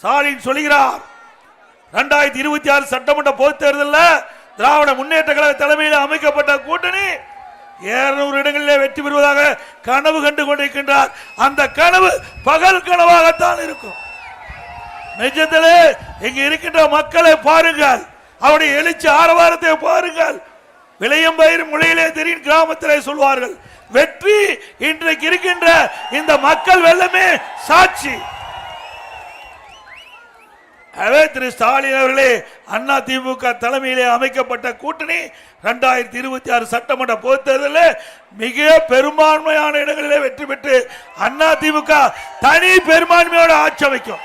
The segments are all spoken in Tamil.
ஸ்டாலின் சொல்கிறார் இரண்டாயிரத்தி இருபத்தி ஆறு சட்டமன்ற பொதுத் தேர்தலில் திராவிட முன்னேற்ற கழக தலைமையில் அமைக்கப்பட்ட கூட்டணி இருநூறு இடங்களிலே வெற்றி பெறுவதாக கனவு கண்டு கொண்டிருக்கின்றார். அந்த கனவு பகல் கனவாகத்தான் இருக்கும். நிஜத்திலே இங்க இருக்கின்ற மக்களை பாருங்கள். அவருடைய எழுச்சி ஆரவாரத்தை பாருங்கள். விளையும் பயிர் முளையிலே தெரியும் கிராமத்திலே சொல்வார்கள் வெற்றி இன்றைக்கு இருக்கின்ற இந்த மக்கள் வெள்ளமே சாட்சி. எனவே திரு ஸ்டாலின் அவர்களே அண்ணா திமுக தலைமையிலே அமைக்கப்பட்ட கூட்டணி ரெண்டாயிரத்தி இருபத்தி ஆறு சட்டமன்ற பொதுத் தேர்தலில் மிக பெரும்பான்மையான இடங்களிலே வெற்றி பெற்று அண்ணா திமுக தனி பெரும்பான்மையோட ஆட்சி அமைக்கும்.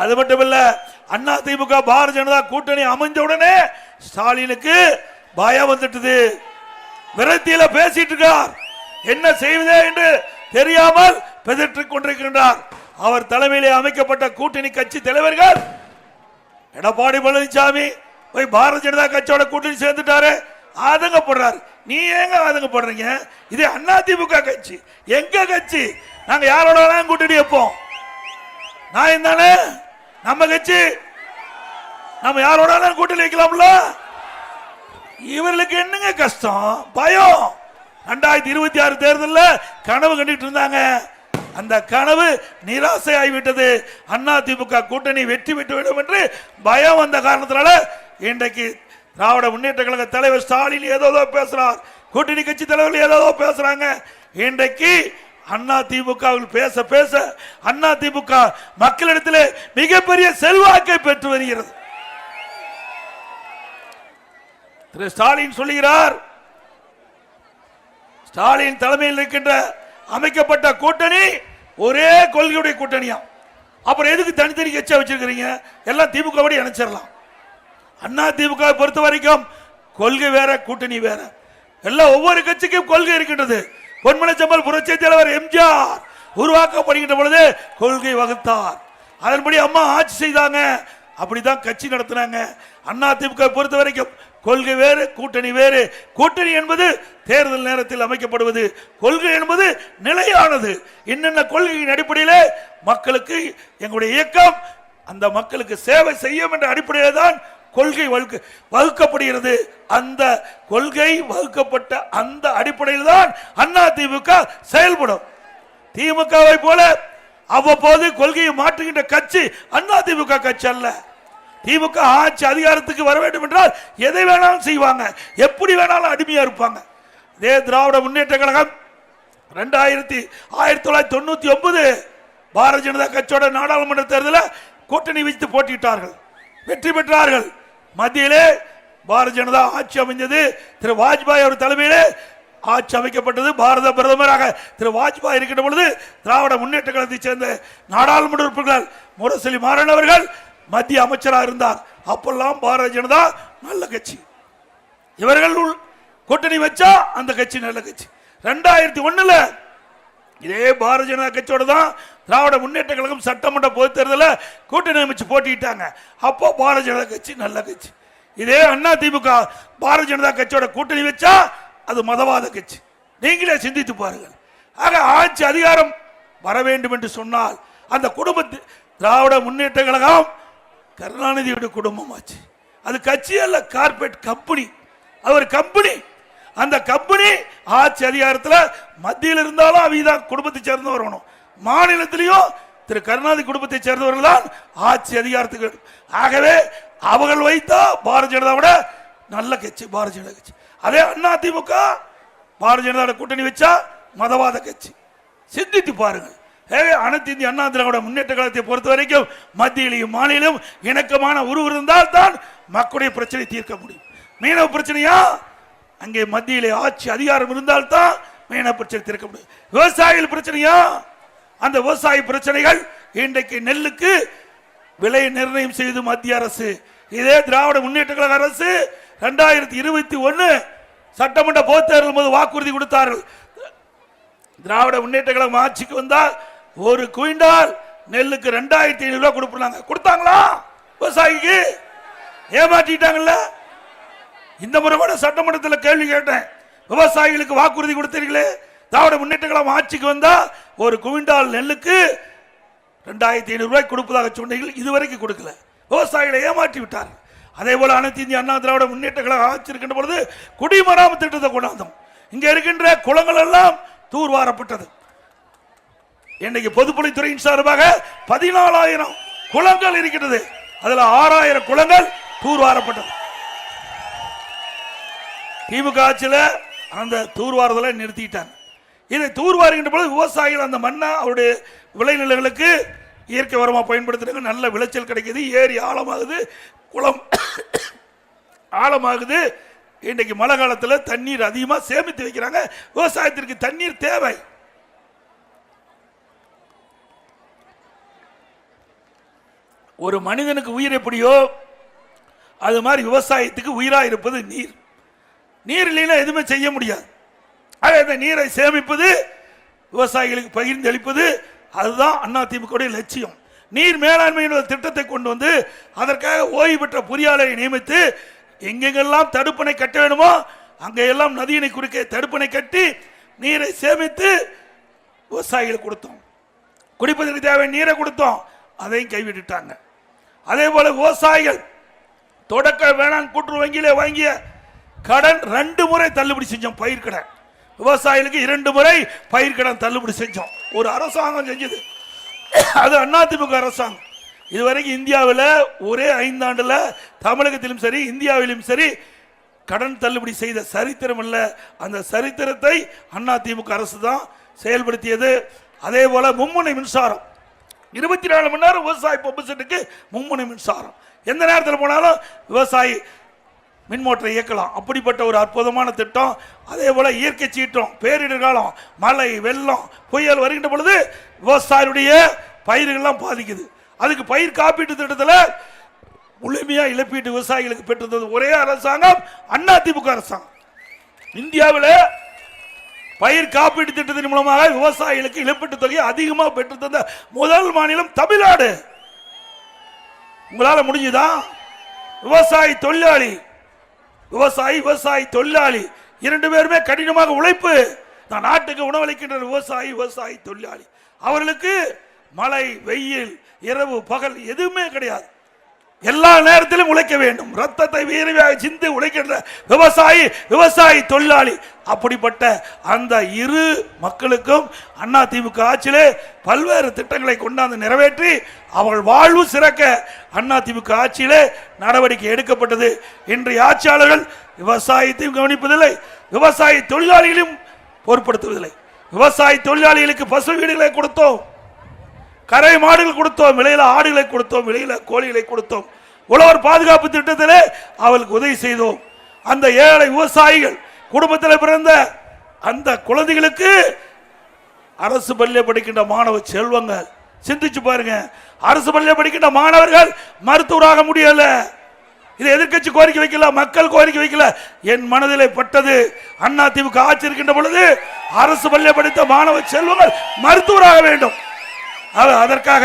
அது மட்டுமல்ல அண்ணா திமுக பாரதிய ஜனதா கூட்டணி அமைஞ்ச உடனே ஸ்டாலினுக்கு பயம் வந்துட்டது. விரத்தியில பேசிட்டு இருக்கார். என்ன செய்வதே என்று தெரியாமல் பெதற்றிக் கொண்டிருக்கின்றார். அவர் தலைமையிலே அமைக்கப்பட்ட கூட்டணி கட்சி தலைவர்கள். எடப்பாடி பழனிசாமி போய் பாரதிய ஜனதா கட்சியோட கூட்டணி சேர்ந்துட்டாரு. ஆதங்கப்படுறாரு. நீ ஏங்க ஆதங்கப்படுறீங்க? இது அண்ணா திமுக கட்சி. எங்க கட்சி? நாங்க யாரோட வேணாலும் கூட்டணி வைப்போம்? நான் தானே நம்ம கட்சி. நம்ம யாரோட வேணாலும் கூட்டணி வைக்கலாம்ல? இவர்களுக்கு என்னங்க கஷ்டம்? பயம். ரெண்டாயிரத்தி இருபத்தி ஆறு தேர்தலில் கனவு கண்டுட்டு இருந்தாங்க. அந்த கனவு நிராசை ஆகிவிட்டது அண்ணா திமுக கூட்டணி வெற்றி பெற்று என்று பயம் வந்த காரணத்தினால இன்றைக்கு திராவிட முன்னேற்ற கழக தலைவர் ஸ்டாலின் ஏதோ பேசுறார். கூட்டணி கட்சி தலைவர்கள் ஏதோ பேசுறாங்க. இன்றைக்கு அண்ணா திமுக பேச பேச அண்ணா திமுக மக்களிடத்தில் மிகப்பெரிய செல்வாக்கை பெற்று வருகிறது. திரு ஸ்டாலின் சொல்லுகிறார். ஸ்டாலின் தலைமையில் இருக்கின்ற அமைக்கப்பட்ட கூட்டணி ஒரே கொள்கையுடைய கூட்டணியா? அப்புறம் எதுக்கு தனித்தனி கட்சியா வச்சிருக்கிறீங்க? எல்லாம் திமுக படி இணைச்சிடலாம் அண்ணா திமுக பொறுத்த வரைக்கும் கொள்கை வேற கூட்டணி வேற. எல்லாம் ஒவ்வொரு கட்சிக்கும் கொள்கை இருக்கின்றது. பொன்மலை செம்மல் புரட்சி தலைவர் எம்ஜிஆர் உருவாக்கப்படுகின்ற பொழுது கொள்கை வகுத்தார். அதன்படி அம்மா ஆட்சி செய்தாங்க. அப்படிதான் கட்சி நடத்தினாங்க. அண்ணா திமுக பொறுத்த வரைக்கும் கொள்கை வேறு கூட்டணி வேறு. கூட்டணி என்பது தேர்தல் நேரத்தில் அமைக்கப்படுவது. கொள்கை என்பது நிலையானது. என்னென்ன கொள்கையின் அடிப்படையிலே மக்களுக்கு எங்களுடைய இயக்கம் அந்த மக்களுக்கு சேவை செய்யும் என்ற அடிப்படையில் தான் கொள்கை வகுக்க வகுக்கப்படுகிறது. அந்த கொள்கை வகுக்கப்பட்ட அந்த அடிப்படையில் தான் அண்ணா திமுக செயல்படும். திமுகவை போல அவ்வப்போது கொள்கையை மாற்றுகின்ற கட்சி அண்ணா திமுக கட்சி அல்ல. திமுக ஆட்சி அதிகாரத்துக்கு வர வேண்டும் என்றால் எதை வேணாலும் செய்வாங்க. எப்படி வேணாலும் அடிமையா இருப்பாங்க. இதே திராவிட முன்னேற்ற கழகம் ரெண்டாயிரத்தி ஆயிரத்தி தொள்ளாயிரத்தி தொண்ணூத்தி ஒன்பது பாரதிய ஜனதா கட்சியோட நாடாளுமன்ற தேர்தலில் கூட்டணி வைத்து போட்டியிட்டார்கள். வெற்றி பெற்றார்கள். மத்தியிலே பாரதிய ஜனதா ஆட்சி அமைந்தது திரு வாஜ்பாய் அவர் தலைமையிலே ஆட்சி அமைக்கப்பட்டது. பாரத பிரதமராக திரு வாஜ்பாய் இருக்கின்ற பொழுது திராவிட முன்னேற்ற கழகத்தைச் சேர்ந்த நாடாளுமன்ற உறுப்பினர்கள் முரசொலி மாறன் அவர்கள் மத்திய அமைச்சராக இருந்தார். அப்பெல்லாம் பாரதிய ஜனதா நல்ல கட்சி. இவர்கள் கூட்டணி வச்சா அந்த கட்சி நல்ல கட்சி. ரெண்டாயிரத்தி ஒண்ணுல இதே பாரதிய ஜனதா கட்சியோட தான் திராவிட முன்னேற்ற கழகம் சட்டமன்ற பொது தேர்தலில் கூட்டணி அமைச்சு போட்டிட்டாங்க. அப்போ பாரதிய ஜனதா கட்சி நல்ல கட்சி. இதே அண்ணா திமுக பாரதிய ஜனதா கட்சியோட கூட்டணி வச்சா அது மதவாத கட்சி. நீங்களே சிந்தித்து பாருங்கள். ஆக ஆட்சி அதிகாரம் வர வேண்டும் என்று சொன்னால் அந்த குடும்பத்து திராவிட முன்னேற்ற கழகம் கருணாநிதியோட குடும்பம் ஆச்சு அது கட்சி அல்ல கார்பரேட் கம்பெனி. அவர் ஒரு கம்பெனி. அந்த கம்பெனி ஆட்சி அதிகாரத்தில் மத்தியில் இருந்தாலும் அவங்க தான் குடும்பத்தை சேர்ந்தவர் வரணும் மாநிலத்திலையும் திரு கருணாநிதி குடும்பத்தை சேர்ந்தவர்கள் தான் ஆட்சி அதிகாரத்துக்கு. ஆகவே அவர்கள் வைத்தா பாரதிய ஜனதாவோட நல்ல கட்சி பாரதிய ஜனதா கட்சி. அதே அண்ணா திமுக பாரதிய ஜனதா கூட்டணி வச்சா மதவாத கட்சி. சிந்தித்து பாருங்கள். அனைத்து இந்திய அண்ணா திராவிட முன்னேற்ற காலத்தை பொறுத்த வரைக்கும் மத்தியிலையும் மாநிலம் இணக்கமான உருவு இருந்தால் தான் மக்களுடைய பிரச்சனை தீர்க்க முடியும். மீனவ பிரச்சனையா? அங்கே மத்தியிலே ஆட்சி அதிகாரம் இருந்தால் தான் மீனவ பிரச்சனை தீர்க்க முடியும். விவசாயிகள் பிரச்சனையா? அந்த விவசாய பிரச்சனைகள் இன்றைக்கு நெல்லுக்கு விலை நிர்ணயம் செய்து மத்திய அரசு. இதே திராவிட முன்னேற்ற கழக அரசு ரெண்டாயிரத்தி இருபத்தி ஒன்னு சட்டமன்ற பொதுத் போது வாக்குறுதி கொடுத்தார்கள். திராவிட முன்னேற்ற கழகம் ஆட்சிக்கு வந்தால் ஒரு குவிண்டால் நெல்லுக்கு ரெண்டாயிரத்தி ஐநூறு ரூபாய் கொடுப்பாங்க கொடுத்தாங்களா? விவசாயிக்கு? ஏமாற்றிட்டாங்கல்ல இந்த முறை கூட சட்டமன்றத்தில் கேள்வி கேட்டேன். விவசாயிகளுக்கு வாக்குறுதி கொடுத்தீர்களே. திராவிட முன்னேற்ற கழகம் ஆட்சிக்கு வந்தா ஒரு குவிண்டால் நெல்லுக்கு ரெண்டாயிரத்தி ஐநூறு ரூபாய் கொடுப்பதாக சொன்னீர்கள். இதுவரைக்கும் கொடுக்கல. விவசாயிகளை ஏமாற்றி விட்டார் அதே போல அனைத்து இந்திய அண்ணா திராவிட முன்னேற்ற கழகம் ஆட்சி இருக்கின்ற பொழுது குடிமராமத்து திட்டத்தை கொண்டாந்தோம். இங்கே இருக்கின்ற குளங்கள் எல்லாம் தூர்வாரப்பட்டது. இன்னைக்கு பொதுப்பணித்துறையின் சார்பாக பதினாலாயிரம் குளங்கள் இருக்கிறது அதுல ஆறாயிரம் குளங்கள் தூர்வாரப்பட்டது. திமுக ஆட்சியில் அந்த தூர்வாரதலை நிறுத்திட்டாங்க. இதை தூர்வாருகின்ற பொழுது விவசாயிகள் அந்த மண்ணை அவருடைய விளைநிலங்களுக்கு இயற்கை உரமாக பயன்படுத்துறாங்க நல்ல விளைச்சல் கிடைக்குது ஏரி ஆழமாகுது குளம் ஆழமாகுது. இன்றைக்கு மழை காலத்தில் தண்ணீர் அதிகமாக சேமித்து வைக்கிறாங்க. விவசாயத்திற்கு தண்ணீர் தேவை. ஒரு மனிதனுக்கு உயிர் எப்படியோ அது மாதிரி விவசாயத்துக்கு உயிராக இருப்பது நீர். நீர் இல்லைன்னா எதுவுமே செய்ய முடியாது. ஆக இந்த நீரை சேமிப்பது விவசாயிகளுக்கு பகிர்ந்தளிப்பது அதுதான் அண்ணா திமுக லட்சியம். நீர் மேலாண்மை என்ற திட்டத்தை கொண்டு வந்து அதற்காக ஓய்வு பெற்ற பொறியாளரை நியமித்து எங்கெங்கெல்லாம் தடுப்பணை கட்ட வேணுமோ அங்கெல்லாம் நதியினை குறுக்கே தடுப்பணை கட்டி நீரை சேமித்து விவசாயிகளுக்கு கொடுத்தோம். குடிப்பதற்கு தேவை நீரை கொடுத்தோம். அதையும் கைவிட்டுட்டாங்க. அதே போல விவசாயிகள் தொடக்க வேளாண் கூட்டுறவு வங்கியில வாங்கிய கடன் ரெண்டு முறை தள்ளுபடி செஞ்சோம் பயிர்கடன் விவசாயிகளுக்கு இரண்டு முறை பயிர்கடன் தள்ளுபடி செஞ்சோம். ஒரு அரசாங்கம் செஞ்சது. அது அதிமுக அரசாங்கம். இதுவரைக்கும் இந்தியாவில் ஒரே ஐந்தாண்டில் தமிழகத்திலும் சரி இந்தியாவிலும் சரி கடன் தள்ளுபடி செய்த சரித்திரம் இல்லை. அந்த சரித்திரத்தை அதிமுக அரசு தான் செயல்படுத்தியது. அதே போல மும்முனை மின்சாரம். இருபத்தி நாலு மணி நேரம் விவசாய பம்பு செட்டுக்கு மும்முனை மின்சாரம். எந்த நேரத்தில் போனாலும் விவசாயி மின் மோட்டரை இயக்கலாம். அப்படிப்பட்ட ஒரு அற்புதமான திட்டம். அதே போல் இயற்கை சீற்றம் பேரிடர் காலம் மழை வெள்ளம் புயல் வருகின்ற பொழுது விவசாயியுடைய பயிர்கள்லாம் பாதிக்குது. அதுக்கு பயிர் காப்பீட்டு திட்டத்தில் முழுமையாக இழப்பீட்டு விவசாயிகளுக்கு பெற்றிருந்தது ஒரே அரசாங்கம் அதிமுக அரசாங்கம். இந்தியாவில் பயிர் காப்பீட்டு திட்டத்தின் மூலமாக விவசாயிகளுக்கு இழப்பீட்டு தொகையை அதிகமாக பெற்று தந்த முதல் மாநிலம் தமிழ்நாடு. உங்களால் முடிஞ்சுதா? விவசாயி தொழிலாளி விவசாயி விவசாயி தொழிலாளி இரண்டு பேருமே கடினமாக உழைப்பு. நான் நாட்டுக்கு உணவளிக்கின்ற விவசாயி விவசாயி தொழிலாளி. அவர்களுக்கு மழை வெயில் இரவு பகல் எதுவுமே கிடையாது. எல்லா நேரத்திலும் உழைக்க வேண்டும். ரத்தத்தை வீரவியாக சிந்து உழைக்கின்ற விவசாயி விவசாயி தொழிலாளி. அப்படிப்பட்ட அந்த இரு மக்களுக்கும் அண்ணா திமுக ஆட்சியிலே பல்வேறு திட்டங்களை கொண்டாந்து நிறைவேற்றி அவர்கள் வாழ்வு சிறக்க அண்ணா திமுக ஆட்சியிலே நடவடிக்கை எடுக்கப்பட்டது. இன்றைய ஆட்சியாளர்கள் விவசாயத்தையும் கவனிப்பதில்லை விவசாய தொழிலாளிகளையும் பொருட்படுத்துவதில்லை. விவசாய தொழிலாளிகளுக்கு பசு வீடுகளை கொடுத்தோம். கரை மாடுகள் கொடுத்தோம் விலையில ஆடுகளை கொடுத்தோம் விலையில கோழிகளை கொடுத்தோம். உழவர் பாதுகாப்பு திட்டத்திலே அவளுக்கு உதவி செய்தோம். அந்த ஏழை விவசாயிகள் குடும்பத்தில் பிறந்த அந்த குழந்தைகளுக்கு அரசு பள்ளியில் படிக்கின்ற மாணவ செல்வங்கள் சிந்திச்சு பாருங்க. அரசு பள்ளியில் படிக்கின்ற மாணவர்கள் மருத்துவராக முடியல. இதை எதிர்க்கட்சி கோரிக்கை வைக்கல மக்கள் கோரிக்கை வைக்கல. என் மனதிலே பட்டது அண்ணா திமுக ஆட்சி இருக்கின்ற பொழுது அரசு பள்ளியில் படித்த மாணவ செல்வங்கள் மருத்துவராக வேண்டும். அதற்காக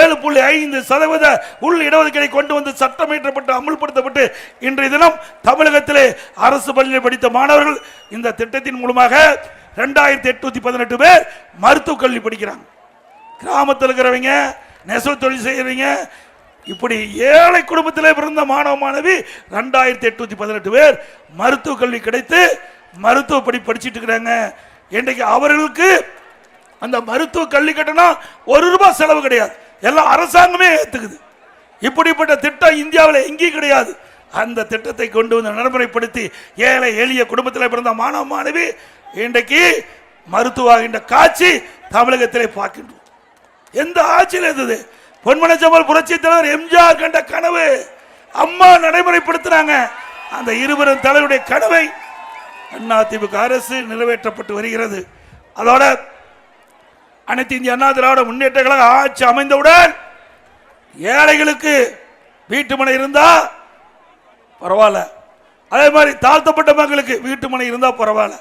ஏழு புள்ளி ஐந்து சதவீத உள் இடஒதுக்கீடை கொண்டு வந்து சட்டமேற்றப்பட்டு அமுல்படுத்தப்பட்டு இன்றைய தினம் தமிழகத்திலே அரசு பள்ளியில் படித்த மாணவர்கள் இந்த திட்டத்தின் மூலமாக ரெண்டாயிரத்தி எட்நூத்தி பதினெட்டு பேர் மருத்துவக் கல்வி படிக்கிறாங்க. கிராமத்தில் இருக்கிறவங்க நெசவு தொழில் செய்கிறவங்க இப்படி ஏழை குடும்பத்திலே பிறந்த மாணவ மாணவி ரெண்டாயிரத்தி எட்நூத்தி பதினெட்டு பேர் மருத்துவக் கல்வி கிடைத்து மருத்துவ படி படிச்சுட்டு இருக்கிறாங்க. இன்றைக்கு அவர்களுக்கு அந்த மருத்துவ கல்வி கட்டணம் ஒரு ரூபாய் செலவு கிடையாது. எல்லாம் அரசாங்கமே ஏற்றுக்குது இப்படிப்பட்ட திட்டம் இந்தியாவில் எங்கேயும் கிடையாது. அந்த திட்டத்தை கொண்டு வந்து நடைமுறைப்படுத்தி ஏழை எளிய குடும்பத்தில் பிறந்த மாணவ மாணவி இன்றைக்கு மருத்துவாகின்ற காட்சி தமிழகத்திலே பார்க்கின்றோம். எந்த ஆட்சியில் இருந்தது? பொன்மனச்சம்பல் புரட்சி தலைவர் எம்ஜிஆர் கண்ட கனவு. அம்மா நடைமுறைப்படுத்தினாங்க. அந்த இருவரும் தலைவருடைய கனவை அதிமுக அரசு நிறைவேற்றப்பட்டு வருகிறது. அதோட அனைத்து இந்திய அண்ணா திராவிட முன்னேற்ற கழக ஆட்சி அமைந்தவுடன் ஏழைகளுக்கு வீட்டு மனை இருந்தா பரவாயில்ல. அதே மாதிரி தாழ்த்தப்பட்ட மக்களுக்கு வீட்டு மனை இருந்தா பரவாயில்ல.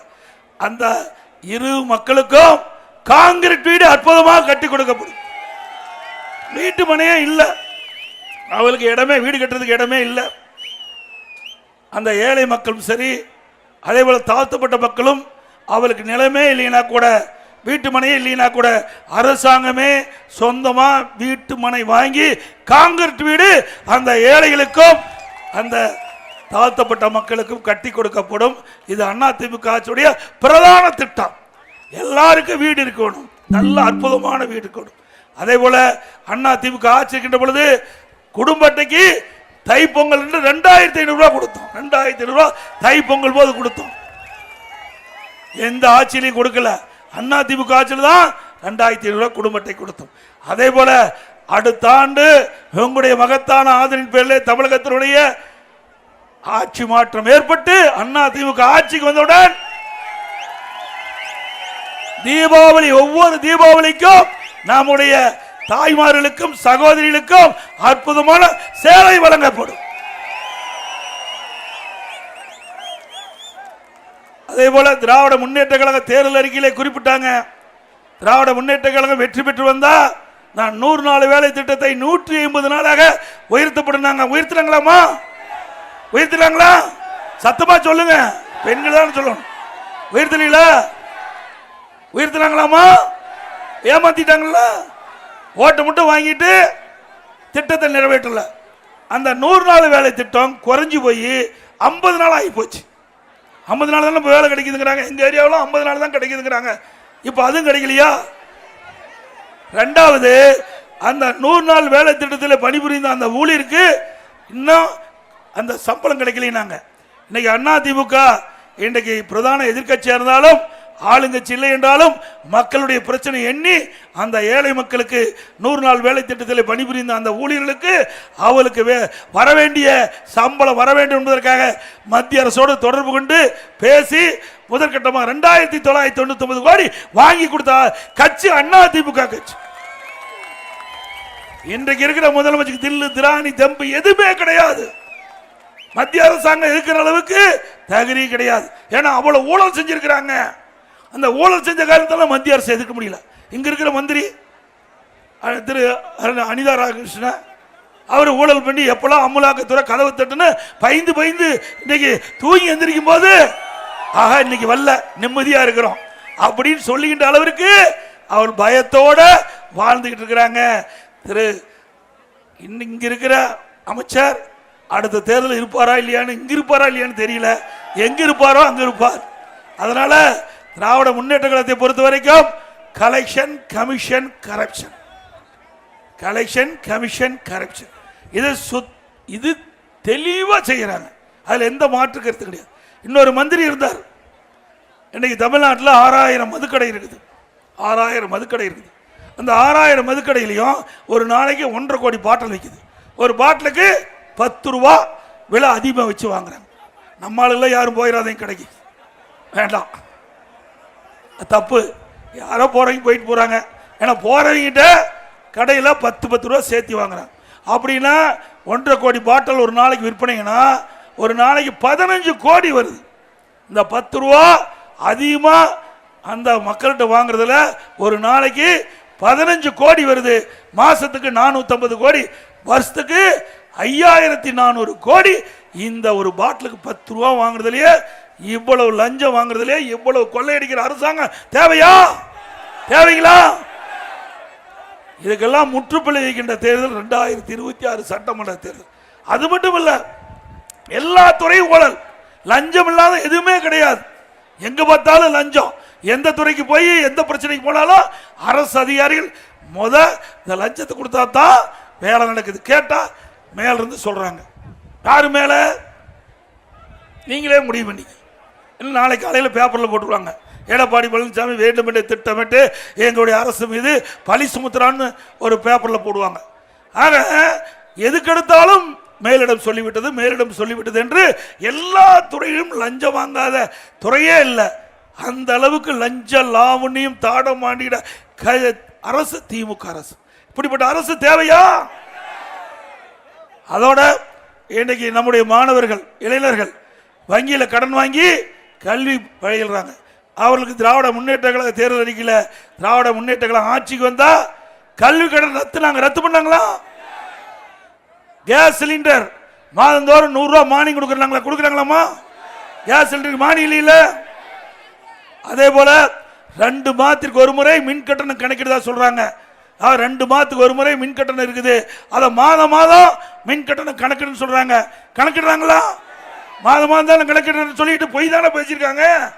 அந்த இரு மக்களுக்கும் காங்கிரீட் வீடு அற்புதமாக கட்டி கொடுக்கப்படும். வீட்டு மனையே இல்லை. அவளுக்கு இடமே வீடு கட்டுறதுக்கு இடமே இல்லை. அந்த ஏழை மக்களும் சரி அதே போல தாழ்த்தப்பட்ட மக்களும் அவளுக்கு நிலமே இல்லைன்னா கூட வீட்டு மனையே இல்லைன்னா கூட அரசாங்கமே சொந்தமாக வீட்டு மனை வாங்கி காங்கிரட் வீடு அந்த ஏழைகளுக்கும் அந்த தாழ்த்தப்பட்ட மக்களுக்கும் கட்டி கொடுக்கப்படும். இது அண்ணா திமுக ஆட்சியுடைய பிரதான திட்டம். எல்லாருக்கும் வீடு இருக்கணும். நல்ல அற்புதமான வீடு இருக்கணும். அதே போல அண்ணா திமுக ஆட்சி இருக்கின்ற பொழுது குடும்பத்தைக்கு தைப்பொங்கல் என்று ரெண்டாயிரத்தி ஐநூறுரூவா கொடுத்தோம். ரெண்டாயிரத்தி ஐநூறுரூவா தைப்பொங்கல் போது கொடுத்தோம். எந்த ஆட்சியிலையும் கொடுக்கல. அண்ணா திமுக ஆட்சியில் தான் ரெண்டாயிரத்தி ஐநூறு குடும்பத்தை கொடுத்தோம். அதே போல அடுத்த ஆண்டு உங்களுடைய மகத்தான ஆதரின் பேரில் தமிழகத்தினுடைய ஆட்சி மாற்றம் ஏற்பட்டு அண்ணா திமுக ஆட்சிக்கு வந்தவுடன் தீபாவளி ஒவ்வொரு தீபாவளிக்கும் நம்முடைய தாய்மார்களுக்கும் சகோதரிகளுக்கும் அற்புதமான சேவை வழங்கப்படும். அதே போல திராவிட முன்னேற்ற கழக தேர்தல் அறிக்கையிலே குறிப்பிட்டாங்க. திராவிட முன்னேற்ற கழகம் வெற்றி பெற்று வந்தா நான் நூறு நாள் வேலை திட்டத்தை நூற்றி ஐம்பது நாளாக உயர்த்தப்படுனாங்க உயர்த்தினாங்களாமா உயர்த்தினாங்களா சத்தமா சொல்லுங்க. பெண்கள் தான் சொல்லணும். உயர்த்தலீங்களா உயர்த்தினாங்களாமா ஏமாத்திட்டாங்களா? ஓட்டை மட்டும் வாங்கிட்டு திட்டத்தை நிறைவேற்றல. அந்த நூறு நாள் வேலை திட்டம் குறைஞ்சி போய் ஐம்பது நாள் ஆகி போச்சு. ஐம்பது நாள் தானே வேலை கிடைக்குதுங்கிறாங்க. எங்கள் ஏரியாவில் ஐம்பது நாள் தான் கிடைக்குதுங்கிறாங்க. இப்போ அதுவும் கிடைக்கலையா? ரெண்டாவது அந்த நூறு நாள் வேலை திட்டத்தில் பணிபுரிந்த அந்த ஊழியருக்கு இன்னும் அந்த சம்பளம் கிடைக்கலைனாங்க இன்னைக்கு அண்ணா திமுக இன்றைக்கு பிரதான எதிர்க்கட்சியாக இருந்தாலும் ஆளுங்கட்சி இல்லை என்றாலும் மக்களுடைய பிரச்சனை எண்ணி அந்த ஏழை மக்களுக்கு நூறு நாள் வேலை திட்டத்தில் பணிபுரிந்த அந்த ஊழியர்களுக்கு அவளுக்கு வே வர வேண்டிய சம்பளம் வர வேண்டும் என்பதற்காக மத்திய அரசோடு தொடர்பு கொண்டு பேசி முதற்கட்டமாக ரெண்டாயிரத்தி தொள்ளாயிரத்தி தொண்ணூத்தி ஒன்பது கோடி வாங்கி கொடுத்த கட்சி அண்ணா திமுக கட்சி. இன்றைக்கு இருக்கிற முதலமைச்சருக்கு தில்லு திராணி தெம்பு எதுவுமே கிடையாது. மத்திய அரசாங்கம் இருக்கிற அளவுக்கு தகுதி கிடையாது. ஏன்னா அவ்வளவு ஊழல் செஞ்சிருக்கிறாங்க. அந்த ஊழல் செஞ்ச காலத்தால மத்திய அரசு எதிர்க்க முடியல. இங்க இருக்கிற மந்திரி திரு அனிதா ராகிருஷ்ணன் அவர் ஊழல் பண்ணி எப்பெல்லாம் அமுலாக்கத்துறை கதவு தட்டுன்னு பயந்து பயந்து இன்னைக்கு தூங்கி எந்திரிக்கும் போது ஆகா இன்னைக்கு வரல நிம்மதியா இருக்கிறோம் அப்படின்னு சொல்லுகின்ற அளவிற்கு அவர் பயத்தோட வாழ்ந்துகிட்டு இருக்கிறாங்க. திரு இன்னும் இங்க இருக்கிற அமைச்சர் அடுத்த தேர்தல் இருப்பாரா இல்லையான்னு இங்க இருப்பாரா இல்லையான்னு தெரியல. எங்க இருப்பாரோ அங்க இருப்பார். அதனால திராவிட முன்னேற்ற கழகத்தை பொறுத்த வரைக்கும் collection commission corruption collection commission corruption இது சுத் இது தெளிவாக செய்கிறாங்க அதில் எந்த மாற்று கருத்து கிடையாது. இன்னொரு மந்திரி இருந்தார். இன்னைக்கு தமிழ்நாட்டில் ஆறாயிரம் மதுக்கடை இருக்குது. ஆறாயிரம் மதுக்கடை இருக்குது. அந்த ஆறாயிரம் மதுக்கடையிலையும் ஒரு நாளைக்கு ஒன்றரை கோடி பாட்டில் விற்குது ஒரு பாட்டிலுக்கு பத்து ரூபா விலை அதிகமாக வச்சு வாங்குறாங்க. நம்மளால யாரும் போயிடாதையும் கிடைக்கு. வேண்டாம். தப்பு. யாரோ போகிறவங்க போயிட்டு போகிறாங்க ஏன்னா போகிறவங்கிட்ட கடையில் பத்து பத்து ரூபா சேர்த்து வாங்குறான். அப்படின்னா ஒன்றரை கோடி பாட்டில் ஒரு நாளைக்கு விற்பனைங்கன்னா ஒரு நாளைக்கு பதினஞ்சு கோடி வருது. இந்த பத்து ரூபா அதிகமாக அந்த மக்கள்கிட்ட வாங்குறதுல ஒரு நாளைக்கு பதினஞ்சு கோடி வருது. மாதத்துக்கு நானூற்றம்பது கோடி வருஷத்துக்கு ஐயாயிரத்தி நானூறு கோடி. இந்த ஒரு பாட்டிலுக்கு பத்து ரூபா வாங்குறதுலையே இவ்வளவு லஞ்சம் வாங்குறதுலயே இவ்வளவு கொள்ளையடிக்கிற அரசாங்கம் தேவையா? தேவைங்களா? இதுக்கெல்லாம் முற்றுப்புள்ளி வைக்கின்ற தேர்தல் ரெண்டாயிரத்தி இருபத்தி ஆறு சட்டமன்ற தேர்தல். அது மட்டும் இல்ல எல்லா துறையும் ஊழல். லஞ்சம் இல்லாத எதுவுமே கிடையாது. எங்க பார்த்தாலும் லஞ்சம். எந்த துறைக்கு போய் எந்த பிரச்சனைக்கு போனாலும் அரசு அதிகாரிகள் முத இந்த லஞ்சத்தை கொடுத்தா தான் வேலை நடக்குது. கேட்டா மேல இருந்து சொல்றாங்க. யாரு மேல? நீங்களே முடிவு பண்ணிக்க இல்லை நாளைக்கு காலையில் பேப்பரில் போட்டுருவாங்க. எடப்பாடி பழனிசாமி வேண்டுமென்றே திட்டமிட்டு எங்களுடைய அரசு மீது பழி சுமத்துறான்னு ஒரு பேப்பரில் போடுவாங்க. ஆக எதுக்கெடுத்தாலும் மேலிடம் சொல்லிவிட்டது மேலிடம் சொல்லிவிட்டது என்று எல்லா துறையிலும் லஞ்சம் வாங்காத துறையே இல்லை. அந்த அளவுக்கு லஞ்ச லாவணியும் தாடம் மாண்டிட க- அரசு திமுக அரசு. இப்படிப்பட்ட அரசு தேவையா? அதோட இன்னைக்கு நம்முடைய மாணவர்கள் இளைஞர்கள் வங்கியில் கடன் வாங்கி கல்வி பழகிறாங்க அவர்களுக்கு திராவிட முன்னேற்ற கழக தேர்தல் அறிக்கையில் திராவிட முன்னேற்ற கழகம் ஆட்சிக்கு வந்தா கல்வி கடன் ரத்துனாங்க ரத்து பண்ணாங்களா? கேஸ் சிலிண்டர் மாதந்தோறும் நூறுரூவா மானியம் கொடுக்குறாங்களா கொடுக்குறாங்களாமா கேஸ் சிலிண்டருக்கு மானியம் இல்லையில? அதே போல ரெண்டு மாதத்திற்கு ஒரு முறை மின் கட்டணம் கணக்கிடுதா சொல்றாங்க. ரெண்டு மாதத்துக்கு ஒரு முறை மின் கட்டணம் இருக்குது. அதை மாதம் மாதம் மின் கட்டணம் கணக்கிடுன்னு சொல்றாங்க. கணக்கிடுறாங்களா? மாதம் மாதம் தானே கணக்கிடுறேன்னு சொல்லிட்டு பொய் தானே பேசியிருக்காங்க?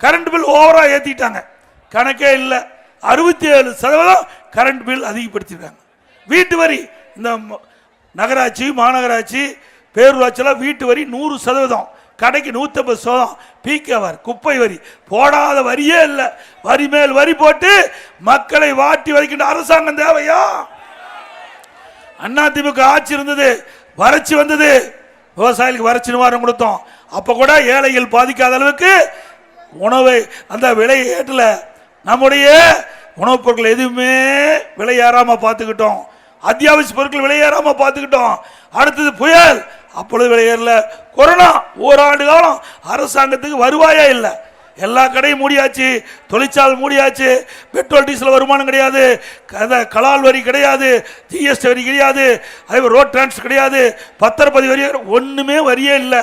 கரண்ட் பில் ஓவரா ஏத்திட்டாங்க. கணக்கே இல்லை. அறுபத்தி ஏழு சதவீதம் கரண்ட் பில் அதிகப்படுத்திருக்காங்க வீட்டு வரி இந்த நகராட்சி மாநகராட்சி பேரூராட்சியெல்லாம் வீட்டு வரி நூறு சதவீதம். கடைக்கு நூற்றம்பது சதவீதம். பீக்கவர் குப்பை வரி. போடாத வரியே இல்லை. வரி மேல் வரி போட்டு மக்களை வாட்டி வதைக்கின்ற அரசாங்கம் தேவையா? அதிமுக ஆட்சி இருந்தது. வறட்சி வந்தது. விவசாயிகளுக்கு வறட்சி நிவாரணம் கொடுத்தோம். அப்போ கூட ஏழைகள் பாதிக்காத அளவுக்கு உணவை அந்த விலை ஏற்றல. நம்முடைய உணவுப் பொருட்கள் எதுவுமே விலையேறாமல் பார்த்துக்கிட்டோம். அத்தியாவசிய பொருட்கள் விலையேறாமல் பார்த்துக்கிட்டோம். அடுத்தது புயல். அப்பொழுது விலையேறல கொரோனா. ஓராண்டு காலம் அரசாங்கத்துக்கு வருவாயே இல்லை. எல்லா கடையும் மூடியாச்சு தொழிற்சாலை மூடியாச்சு பெட்ரோல் டீசல் வருமானம் கிடையாது கதை கலால் வரி கிடையாது ஜிஎஸ்டி வரி கிடையாது அதே மாதிரி ரோட் டிரான்ஸ் கிடையாது பத்திரப்பதிவு வரி ஒன்றுமே வரியே இல்லை.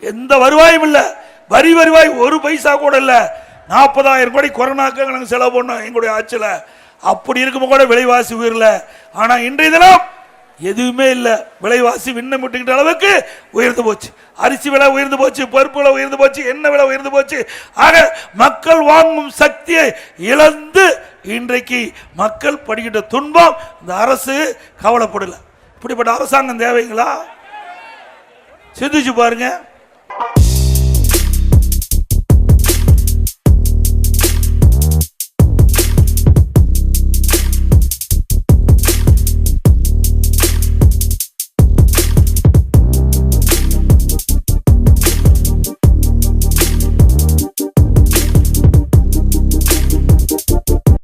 எந்த வருவாயும் இல்லை. வரி வருவாய் ஒரு பைசா கூட இல்லை. நாற்பதாயிரம் கோடி கொரோனாக்கு நாங்கள் செலவு பண்ணோம் எங்களுடைய ஆட்சியில். அப்படி இருக்கும் கூட விலைவாசி உயரல. ஆனால் இன்றைய தினம் எதுவுமே இல்லை. விலைவாசி விண்ணம் விட்டுக்கிட்ட அளவுக்கு உயர்ந்து போச்சு. அரிசி விலை உயர்ந்து போச்சு பருப்பு விலை உயர்ந்து போச்சு எண்ணெய் விலை உயர்ந்து போச்சு. ஆக மக்கள் வாங்கும் சக்தியை இழந்து இன்றைக்கு மக்கள் படுகின்ற துன்பம் இந்த அரசு கவலைப்படலை. இப்படிப்பட்ட அரசாங்கம் தேவைங்களா? சிந்திச்சு பாருங்கள்